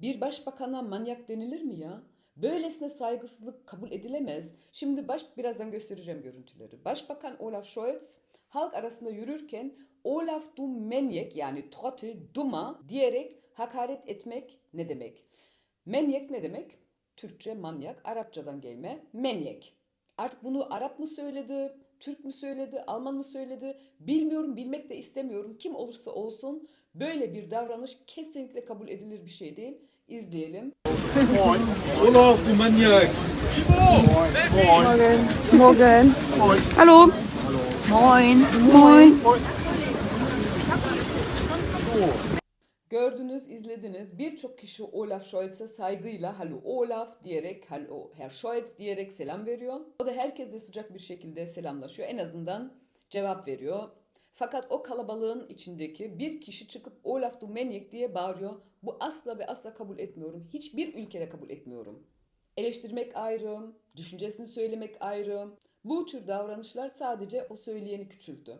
Bir başbakana manyak denilir mi ya? Böylesine saygısızlık kabul edilemez. Şimdi baş birazdan göstereceğim görüntüleri. Başbakan Olaf Scholz halk arasında yürürken Olaf du Menyek yani trottel duma diyerek hakaret etmek ne demek? Menyek ne demek? Türkçe manyak, Arapçadan gelme menyek. Artık bunu Arap mı söyledi, Türk mü söyledi, Alman mı söyledi bilmiyorum, bilmek de istemiyorum. Kim olursa olsun böyle bir davranış kesinlikle kabul edilir bir şey değil. İzleyelim. Olaf, du Maniak! Morgen. Morgen. Hallo. Moin. Moin. Gördünüz, izlediniz. Birçok kişi Olaf Scholz'e saygıyla Hallo Olaf diyerek, Hallo Herr Scholz diyerek selam veriyor. O da herkesle sıcak bir şekilde selamlaşıyor. En azından cevap veriyor. Fakat o kalabalığın içindeki bir kişi çıkıp Olaf du Maniak diye bağırıyor. Bu asla ve asla kabul etmiyorum. Hiçbir ülkede kabul etmiyorum. Eleştirmek ayrı, düşüncesini söylemek ayrı. Bu tür davranışlar sadece o söyleyeni küçülttü.